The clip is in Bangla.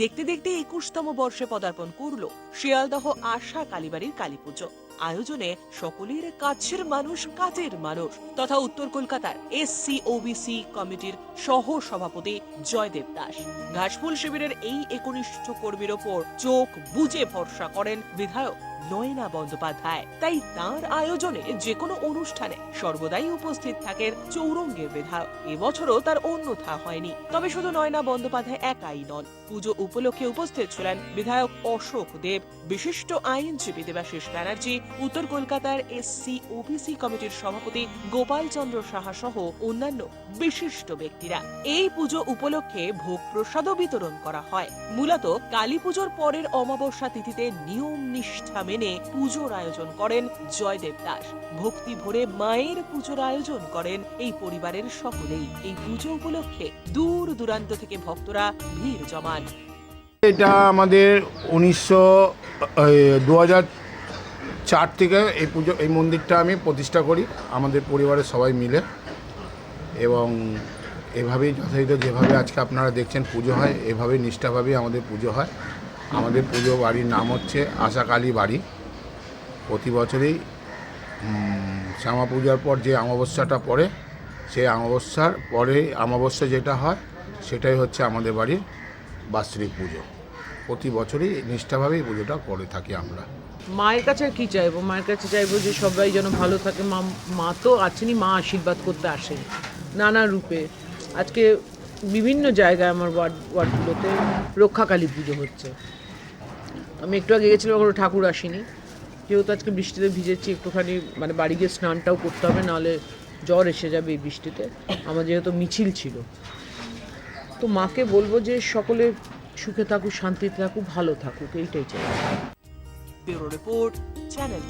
দেখতে দেখতে একুশতম বর্ষে পদার্পণ করল শিয়ালদহ আশা কালীবাড়ির কালী পুজো আয়োজনে সকলের কাছের মানুষ কাজের মানুষ তথা উত্তর কলকাতার এসসি ওবিসি কমিটির সহ সভাপতি জয়দেব দাস। ঘাসফুল শিবিরের এই একনিষ্ঠ কর্মীর ওপর চোখ বুঝে ভরসা করেন বিধায়ক। নয়না বন্দ্যোপাধ্যায়। তাই তার আয়োজনে যে কোনো অনুষ্ঠানে সর্বদাই উপস্থিত থাকেন চৌরঙ্গের বিধায়ক। এবছরও তার অন্যথা হয়নি। তবে শুধু নয়না বন্দ্যোপাধ্যায় একাই নন, পুজো উপলক্ষে উপস্থিত ছিলেন বিধায়ক অশোক দেব, বিশিষ্ট আইনজীবী দেবাশিস ব্যানার্জি, উত্তর কলকাতার এসসি ওবিসি কমিটির সভাপতি গোপাল চন্দ্র সাহা সহ অন্যান্য বিশিষ্ট ব্যক্তিরা। এই পুজো উপলক্ষে ভোগ প্রসাদও বিতরণ করা হয়। মূলত কালী পুজোর পরের অমাবস্যা তিথিতে নিয়ম নিষ্ঠা মেনে পুজোর আয়োজন করেন জয়দেব দাস। ভক্তি ভরে মায়ের পুজোর আয়োজন করেন এই পরিবারের সকলেই। এই পুজো উপলক্ষে দূর দূরান্ত থেকে ভক্তরা ভিড় জমান। এটা আমাদের উনিশশো দু চার থেকে এই পুজো, এই মন্দিরটা আমি প্রতিষ্ঠা করি। আমাদের পরিবারের সবাই মিলে। এবং এভাবেই যথাযথ যেভাবে আজকে আপনারা দেখছেন পুজো হয়, এভাবেই নিষ্ঠাভাবেই আমাদের পুজো হয়। আমাদের পুজো বাড়ির নাম হচ্ছে আশাকালী বাড়ি। প্রতি বছরই শ্যামা পূজার পর যে অমাবস্যাটা পড়ে, সেই অমাবস্যার পরে অমাবস্যা যেটা হয়, সেটাই হচ্ছে আমাদের বাড়ির বাৎসরিক পুজো। প্রতি বছরই নিষ্ঠাভাবেই পুজোটা করে থাকি আমরা। মায়ের কাছে কি চাইব? মায়ের কাছে চাইব যে সবাই যেন ভালো থাকে। মা মা তো আছেনই, মা আশীর্বাদ করতে আসেন নানা রূপে। আজকে বিভিন্ন জায়গায় আমার ওয়ার্ড, ওয়ার্ডগুলোতে রক্ষাকালী পুজো হচ্ছে। আমি একটু আগে গেছিলাম কোনো ঠাকুর আসেনি। যেহেতু আজকে বৃষ্টিতে ভিজেছি, একটুখানি মানে বাড়ি গিয়ে স্নানটাও করতে হবে, নাহলে জ্বর এসে যাবে এই বৃষ্টিতে। আমার যেহেতু মিছিল ছিল। তো মাকে বলব যে সকলে সুখে থাকুক, শান্তিতে থাকুক, ভালো থাকুক, এইটাই চাই। Report, channel